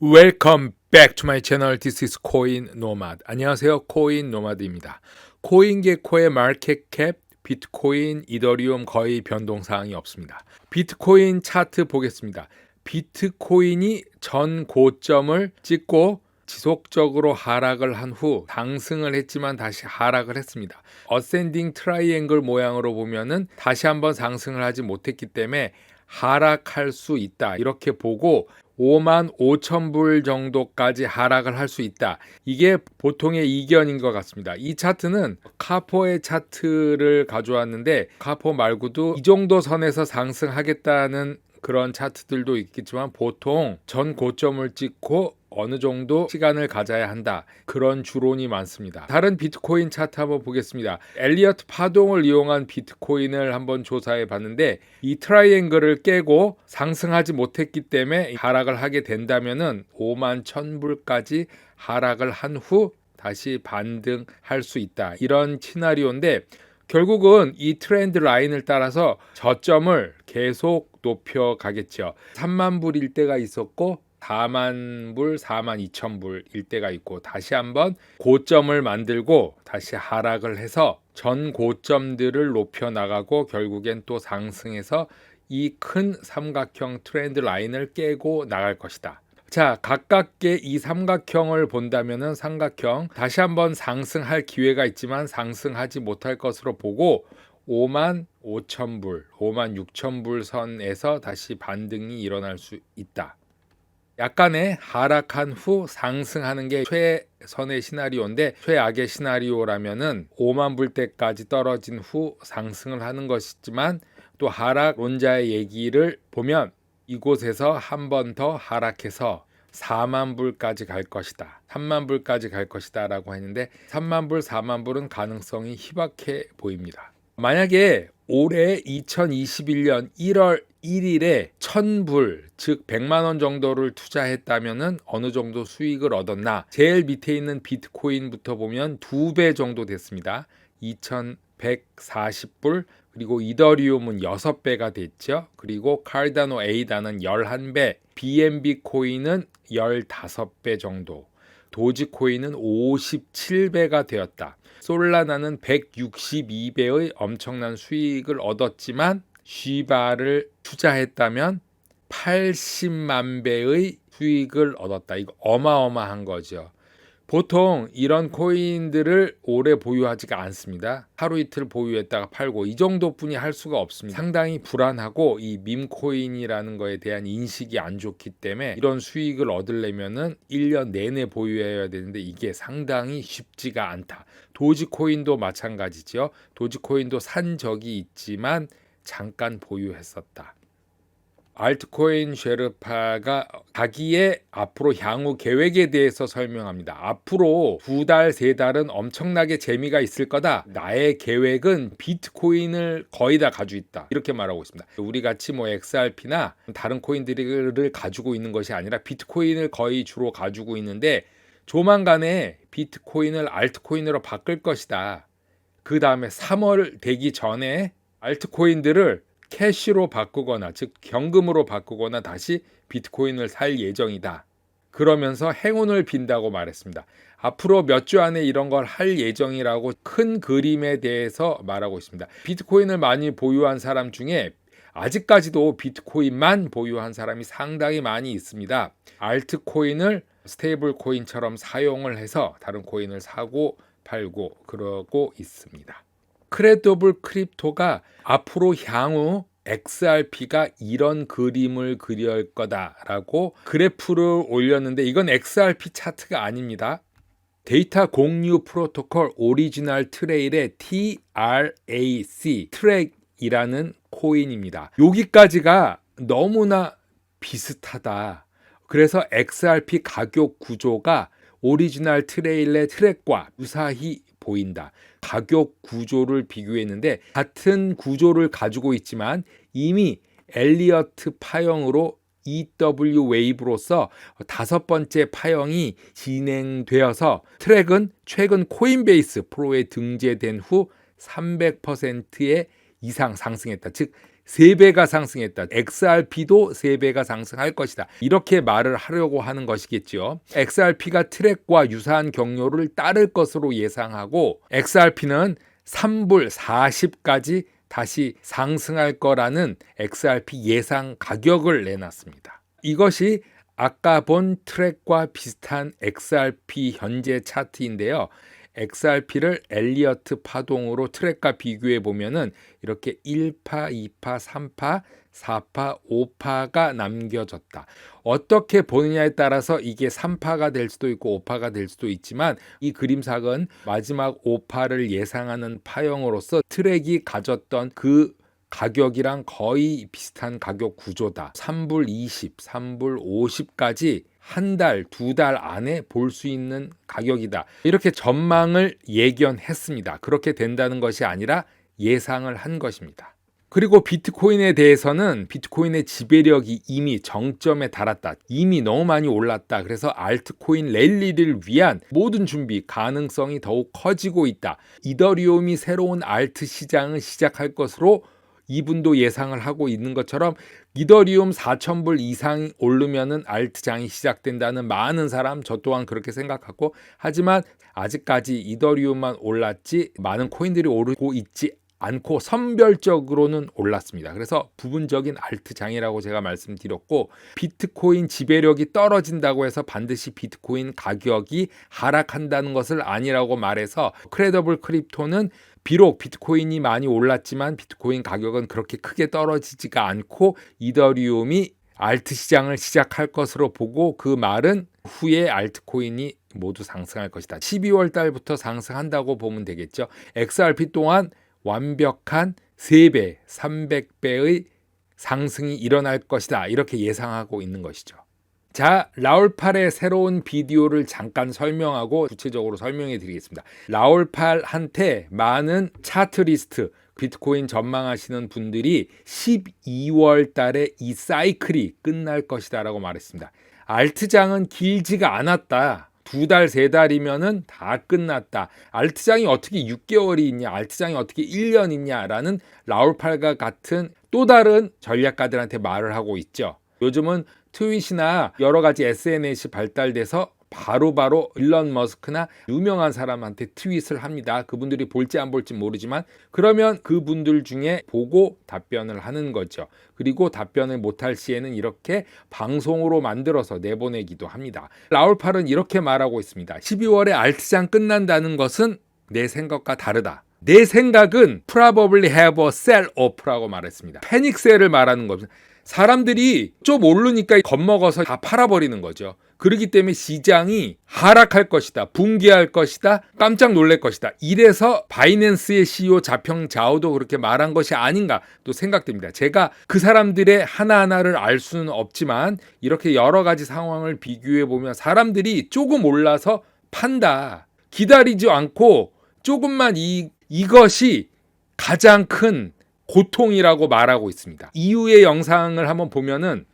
Welcome back to my channel. This is Coin Nomad. 안녕하세요. 코인 노마드입니다. 코인 개코의 마켓 캡, 비트코인, 이더리움 거의 변동 사항이 없습니다. 비트코인 차트 보겠습니다. 비트코인이 전 고점을 찍고 지속적으로 하락을 한 후 상승을 했지만 다시 하락을 했습니다. 어센딩 트라이앵글 모양으로 보면은 다시 한번 상승을 하지 못했기 때문에 하락할 수 있다. 이렇게 보고 5만 5천 불 정도까지 하락을 할 수 있다. 이게 보통의 이견인 것 같습니다. 이 차트는 카포의 차트를 가져왔는데 카포 말고도 이 정도 선에서 상승하겠다는 그런 차트들도 있겠지만 보통 전 고점을 찍고 어느 정도 시간을 가져야 한다. 그런 주론이 많습니다. 다른 비트코인 차트 한번 보겠습니다. 엘리어트 파동을 이용한 비트코인을 한번 조사해 봤는데 이 트라이앵글을 깨고 상승하지 못했기 때문에 하락을 하게 된다면은 5만 1000불까지 하락을 한 후 다시 반등할 수 있다. 이런 시나리오인데 결국은 이 트렌드 라인을 따라서 저점을 계속 높여 가겠죠. 3만 불일 때가 있었고 4만 불, 4만 2천 불일 때가 있고 다시 한번 고점을 만들고 다시 하락을 해서 전 고점들을 높여 나가고 결국엔 또 상승해서 이 큰 삼각형 트렌드 라인을 깨고 나갈 것이다. 자, 가깝게 이 삼각형을 본다면은 삼각형 다시 한번 상승할 기회가 있지만 상승하지 못할 것으로 보고 5만 5천 불, 5만 6천 불 선에서 다시 반등이 일어날 수 있다. 약간의 하락한 후 상승하는 게 최선의 시나리오인데 최악의 시나리오라면은 5만 불 때까지 떨어진 후 상승을 하는 것이지만 또 하락론자의 얘기를 보면 이곳에서 한 번 더 하락해서 4만 불까지 갈 것이다. 3만 불까지 갈 것이다 라고 했는데 3만 불, 4만 불은 가능성이 희박해 보입니다. 만약에 올해 2021년 1월 1일에 1000불, 즉 100만 원 정도를 투자했다면은 어느 정도 수익을 얻었나? 제일 밑에 있는 비트코인부터 보면 두 배 정도 됐습니다. 2140불, 그리고 이더리움은 6배가 됐죠. 그리고 칼다노 에이다는 11배, BNB 코인은 15배 정도. 도지코인은 57배가 되었다. 솔라나는 162배의 엄청난 수익을 얻었지만 쉬바를 투자했다면 80만 배의 수익을 얻었다. 이거 어마어마한 거죠. 보통 이런 코인들을 오래 보유하지가 않습니다. 하루 이틀 보유했다가 팔고 이 정도뿐이 할 수가 없습니다. 상당히 불안하고 이 밈코인이라는 거에 대한 인식이 안 좋기 때문에 이런 수익을 얻으려면은 1년 내내 보유해야 되는데 이게 상당히 쉽지가 않다. 도지코인도 마찬가지죠. 도지코인도 산 적이 있지만 잠깐 보유했었다. 알트코인 쉐르파가 자기의 앞으로 향후 계획에 대해서 설명합니다. 앞으로 두 달, 세 달은 엄청나게 재미가 있을 거다. 나의 계획은 비트코인을 거의 다 가지고 있다. 이렇게 말하고 있습니다. 우리 같이 뭐 XRP나 다른 코인들을 가지고 있는 것이 아니라 비트코인을 거의 주로 가지고 있는데 조만간에 비트코인을 알트코인으로 바꿀 것이다. 그 다음에 3월 되기 전에 알트코인들을 캐시로 바꾸거나 즉 현금으로 바꾸거나 다시 비트코인을 살 예정이다. 그러면서 행운을 빈다고 말했습니다. 앞으로 몇 주 안에 이런 걸 할 예정이라고 큰 그림에 대해서 말하고 있습니다. 비트코인을 많이 보유한 사람 중에 아직까지도 비트코인만 보유한 사람이 상당히 많이 있습니다. 알트코인을 스테이블 코인처럼 사용을 해서 다른 코인을 사고 팔고 그러고 있습니다. 크레더블 크립토가 앞으로 향후 XRP가 이런 그림을 그릴 거다라고 그래프를 올렸는데 이건 XRP 차트가 아닙니다. 데이터 공유 프로토콜 오리지널 트레일의 TRAC 트랙이라는 코인입니다. 여기까지가 너무나 비슷하다. 그래서 XRP 가격 구조가 오리지널 트레일의 트랙과 유사히 보인다. 가격 구조를 비교했는데 같은 구조를 가지고 있지만 이미 엘리어트 파형으로 EW 웨이브로서 다섯 번째 파형이 진행되어서 트랙은 최근 코인베이스 프로에 등재된 후 300%의 이상 상승했다. 즉 3배가 상승했다. XRP도 3배가 상승할 것이다. 이렇게 말을 하려고 하는 것이겠죠. XRP가 트랙과 유사한 경로를 따를 것으로 예상하고 XRP는 3불 40까지 다시 상승할 거라는 XRP 예상 가격을 내놨습니다. 이것이 아까 본 트랙과 비슷한 XRP 현재 차트인데요. XRP를 엘리어트 파동으로 트랙과 비교해 보면은 이렇게 1파, 2파, 3파, 4파, 5파가 남겨졌다. 어떻게 보느냐에 따라서 이게 3파가 될 수도 있고 5파가 될 수도 있지만 이 그림상은 마지막 5파를 예상하는 파형으로서 트랙이 가졌던 그 가격이랑 거의 비슷한 가격 구조다. 3불 20, 3불 50까지 한 달, 두 달 안에 볼 수 있는 가격이다. 이렇게 전망을 예견했습니다. 그렇게 된다는 것이 아니라 예상을 한 것입니다. 그리고 비트코인에 대해서는 비트코인의 지배력이 이미 정점에 달았다. 이미 너무 많이 올랐다. 그래서 알트코인 랠리를 위한 모든 준비 가능성이 더욱 커지고 있다. 이더리움이 새로운 알트 시장을 시작할 것으로 이분도 예상을 하고 있는 것처럼 이더리움 4,000불 이상 오르면은 알트장이 시작된다는 많은 사람 저 또한 그렇게 생각하고 하지만 아직까지 이더리움만 올랐지 많은 코인들이 오르고 있지 않고 선별적으로는 올랐습니다. 그래서 부분적인 알트장이라고 제가 말씀드렸고 비트코인 지배력이 떨어진다고 해서 반드시 비트코인 가격이 하락한다는 것을 아니라고 말해서 크레더블 크립토는 비록 비트코인이 많이 올랐지만 비트코인 가격은 그렇게 크게 떨어지지가 않고 이더리움이 알트 시장을 시작할 것으로 보고 그 말은 후에 알트코인이 모두 상승할 것이다. 12월 달부터 상승한다고 보면 되겠죠. XRP 또한 완벽한 3배, 300배의 상승이 일어날 것이다. 이렇게 예상하고 있는 것이죠. 자, 라울팔의 새로운 비디오를 잠깐 설명하고 구체적으로 설명해 드리겠습니다. 라울팔한테 많은 차트 리스트, 비트코인 전망하시는 분들이 12월 달에 이 사이클이 끝날 것이다라고 말했습니다. 알트장은 길지가 않았다. 두 달, 세 달이면은 다 끝났다. 알트장이 어떻게 6개월이 있냐, 알트장이 어떻게 1년 있냐라는 라울팔과 같은 또 다른 전략가들한테 말을 하고 있죠. 요즘은 트윗이나 여러 가지 SNS이 발달돼서 바로 바로 일론 머스크나 유명한 사람한테 트윗을 합니다. 그분들이 볼지 안 볼지 모르지만 그러면 그분들 중에 보고 답변을 하는 거죠. 그리고 답변을 못할 시에는 이렇게 방송으로 만들어서 내보내기도 합니다. 라울팔은 이렇게 말하고 있습니다. 12월에 알트장 끝난다는 것은 내 생각과 다르다. 내 생각은 probably have a sell off라고 말했습니다. 패닉 셀을 말하는 겁니다. 사람들이 좀 오르니까 겁먹어서 다 팔아버리는 거죠. 그렇기 때문에 시장이 하락할 것이다. 붕괴할 것이다. 깜짝 놀랄 것이다. 이래서 바이낸스의 CEO 자평 자오도 그렇게 말한 것이 아닌가 또 생각됩니다. 제가 그 사람들의 하나하나를 알 수는 없지만 이렇게 여러 가지 상황을 비교해 보면 사람들이 조금 올라서 판다. 기다리지 않고 조금만 이, 이것이 가장 큰 고통이라고 말하고 있습니다. 이후의 영상을 한번 보면은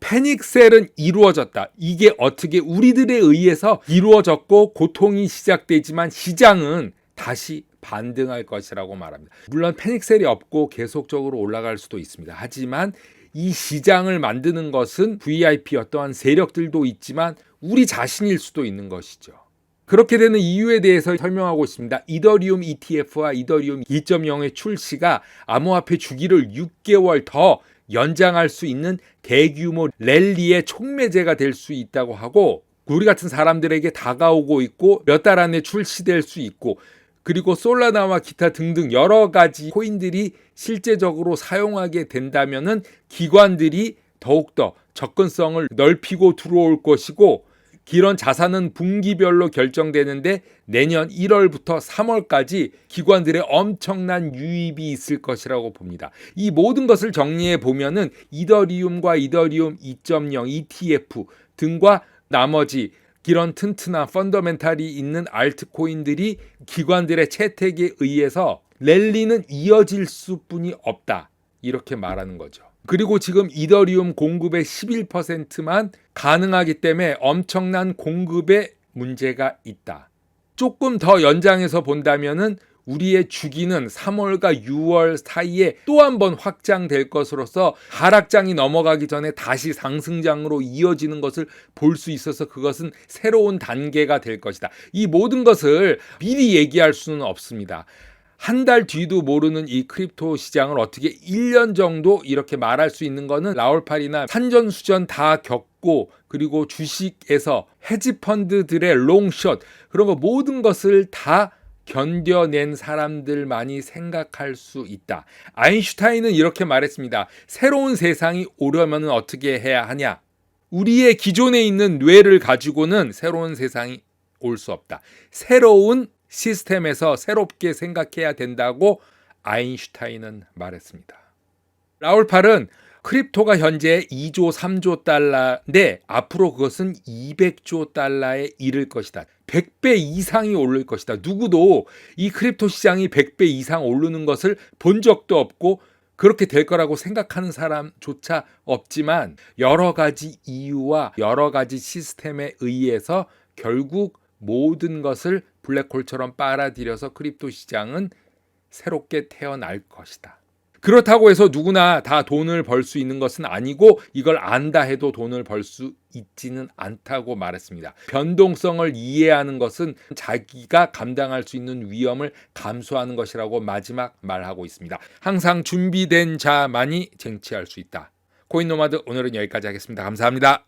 패닉셀은 이루어졌다. 이게 어떻게 우리들에 의해서 이루어졌고 고통이 시작되지만 시장은 다시 반등할 것이라고 말합니다. 물론 패닉셀이 없고 계속적으로 올라갈 수도 있습니다. 하지만 이 시장을 만드는 것은 VIP 어떠한 세력들도 있지만 우리 자신일 수도 있는 것이죠. 그렇게 되는 이유에 대해서 설명하고 있습니다. 이더리움 ETF와 이더리움 2.0의 출시가 암호화폐 주기를 6개월 더 연장할 수 있는 대규모 랠리의 촉매제가 될 수 있다고 하고 우리 같은 사람들에게 다가오고 있고 몇 달 안에 출시될 수 있고 그리고 솔라나와 기타 등등 여러 가지 코인들이 실제적으로 사용하게 된다면은 기관들이 더욱더 접근성을 넓히고 들어올 것이고 이런 자산은 분기별로 결정되는데 내년 1월부터 3월까지 기관들의 엄청난 유입이 있을 것이라고 봅니다. 이 모든 것을 정리해 보면은 이더리움과 이더리움 2.0 ETF 등과 나머지 이런 튼튼한 펀더멘탈이 있는 알트코인들이 기관들의 채택에 의해서 랠리는 이어질 수뿐이 없다. 이렇게 말하는 거죠. 그리고 지금 이더리움 공급의 11%만 가능하기 때문에 엄청난 공급에 문제가 있다. 조금 더 연장해서 본다면은 우리의 주기는 3월과 6월 사이에 또 한 번 확장될 것으로서 하락장이 넘어가기 전에 다시 상승장으로 이어지는 것을 볼 수 있어서 그것은 새로운 단계가 될 것이다. 이 모든 것을 미리 얘기할 수는 없습니다. 한 달 뒤도 모르는 이 크립토 시장을 어떻게 1년 정도 이렇게 말할 수 있는 거는 라울팔이나 산전수전 다 겪고 그리고 주식에서 헤지 펀드들의 롱숏 그런 거 모든 것을 다 견뎌낸 사람들만이 생각할 수 있다. 아인슈타인은 이렇게 말했습니다. 새로운 세상이 오려면 어떻게 해야 하냐? 우리의 기존에 있는 뇌를 가지고는 새로운 세상이 올 수 없다. 새로운 시스템에서 새롭게 생각해야 된다고 아인슈타인은 말했습니다. 라울팔은 크립토가 현재 2조 3조 달러인데 앞으로 그것은 200조 달러에 이를 것이다. 100배 이상이 오를 것이다. 누구도 이 크립토 시장이 100배 이상 오르는 것을 본 적도 없고 그렇게 될 거라고 생각하는 사람조차 없지만 여러 가지 이유와 여러 가지 시스템에 의해서 결국 모든 것을 블랙홀처럼 빨아들여서 크립토 시장은 새롭게 태어날 것이다. 그렇다고 해서 누구나 다 돈을 벌 수 있는 것은 아니고 이걸 안다 해도 돈을 벌 수 있지는 않다고 말했습니다. 변동성을 이해하는 것은 자기가 감당할 수 있는 위험을 감수하는 것이라고 마지막 말하고 있습니다. 항상 준비된 자만이 쟁취할 수 있다. 코인 노마드 오늘은 여기까지 하겠습니다. 감사합니다.